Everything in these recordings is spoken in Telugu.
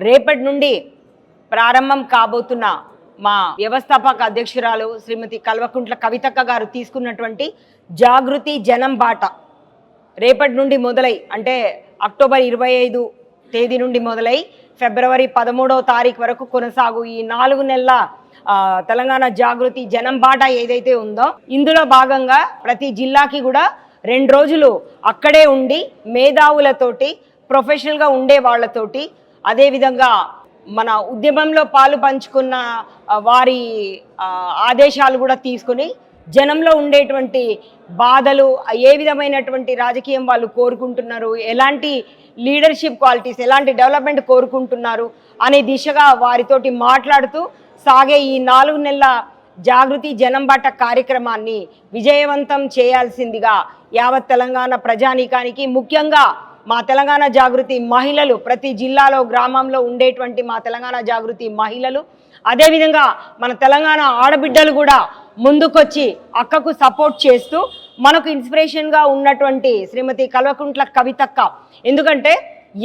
రేపటి నుండి ప్రారంభం కాబోతున్న మా వ్యవస్థాపక అధ్యక్షురాలు శ్రీమతి కల్వకుంట్ల కవితక్క గారు తీసుకున్నటువంటి జాగృతి జనం బాట. రేపటి నుండి మొదలై అంటే అక్టోబర్ ఇరవై ఐదు తేదీ నుండి మొదలై ఫిబ్రవరి పదమూడవ తారీఖు వరకు కొనసాగు ఈ నాలుగు నెలల తెలంగాణ జాగృతి జనం బాట ఏదైతే ఉందో ఇందులో భాగంగా ప్రతి జిల్లాకి కూడా రెండు రోజులు అక్కడే ఉండి మేధావులతోటి ప్రొఫెషనల్గా ఉండే వాళ్ళతోటి అదేవిధంగా మన ఉద్యమంలో పాలు పంచుకున్న వారి ఆదేశాలు కూడా తీసుకుని జనంలో ఉండేటువంటి బాధలు ఏ విధమైనటువంటి రాజకీయం వాళ్ళు కోరుకుంటున్నారు ఎలాంటి లీడర్షిప్ క్వాలిటీస్ ఎలాంటి డెవలప్మెంట్ కోరుకుంటున్నారు అనే దిశగా వారితోటి మాట్లాడుతూ సాగే ఈ నాలుగు నెలల జాగృతి జనం బట్ట కార్యక్రమాన్ని విజయవంతం చేయాల్సిందిగా యావత్ తెలంగాణ ప్రజానీకానికి ముఖ్యంగా మా తెలంగాణ జాగృతి మహిళలు ప్రతి జిల్లాలో గ్రామంలో ఉండేటువంటి మా తెలంగాణ జాగృతి మహిళలు. అదేవిధంగా మన తెలంగాణ ఆడబిడ్డలు కూడా ముందుకొచ్చి అక్కకు సపోర్ట్ చేస్తూ మనకు ఇన్స్పిరేషన్గా ఉన్నటువంటి శ్రీమతి కల్వకుంట్ల కవితక్క. ఎందుకంటే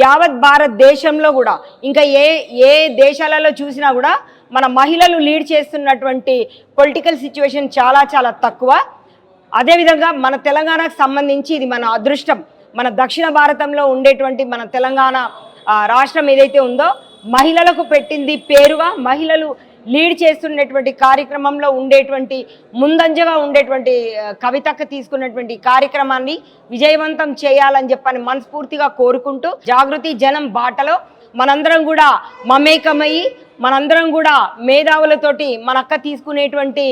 యావత్ భారతదేశంలో కూడా ఇంకా ఏ ఏ దేశాలలో చూసినా కూడా మన మహిళలు లీడ్ చేస్తున్నటువంటి పొలిటికల్ సిచ్యువేషన్ చాలా చాలా తక్కువ. అదేవిధంగా మన తెలంగాణకు సంబంధించి ఇది మన అదృష్టం. మన దక్షిణ భారతంలో ఉండేటువంటి మన తెలంగాణ రాష్ట్రం ఏదైతే ఉందో మహిళలకు పెట్టింది పేరుగా మహిళలు లీడ్ చేస్తున్నటువంటి కార్యక్రమంలో ఉండేటువంటి ముందంజగా ఉండేటువంటి కవితకు తీసుకున్నటువంటి కార్యక్రమాన్ని విజయవంతం చేయాలని చెప్పని మనస్ఫూర్తిగా కోరుకుంటూ జాగృతి జనం బాటలో మనందరం కూడా మమేకమయ్యి మనందరం కూడా మేధావులతోటి మన అక్క తీసుకునేటువంటి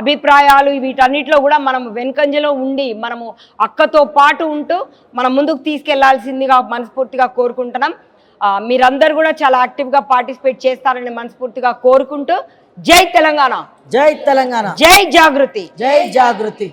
అభిప్రాయాలు వీటన్నిటిలో కూడా మనం వెనుకంజలో ఉండి మనము అక్కతో పాటు ఉంటూ మనం ముందుకు తీసుకెళ్ళాల్సిందిగా మనస్ఫూర్తిగా కోరుకుంటున్నాం. మీరందరూ కూడా చాలా యాక్టివ్గా పార్టిసిపేట్ చేస్తారని మనస్ఫూర్తిగా కోరుకుంటూ జై తెలంగాణ. జై తెలంగాణ. జై జాగృతి. జై జాగృతి.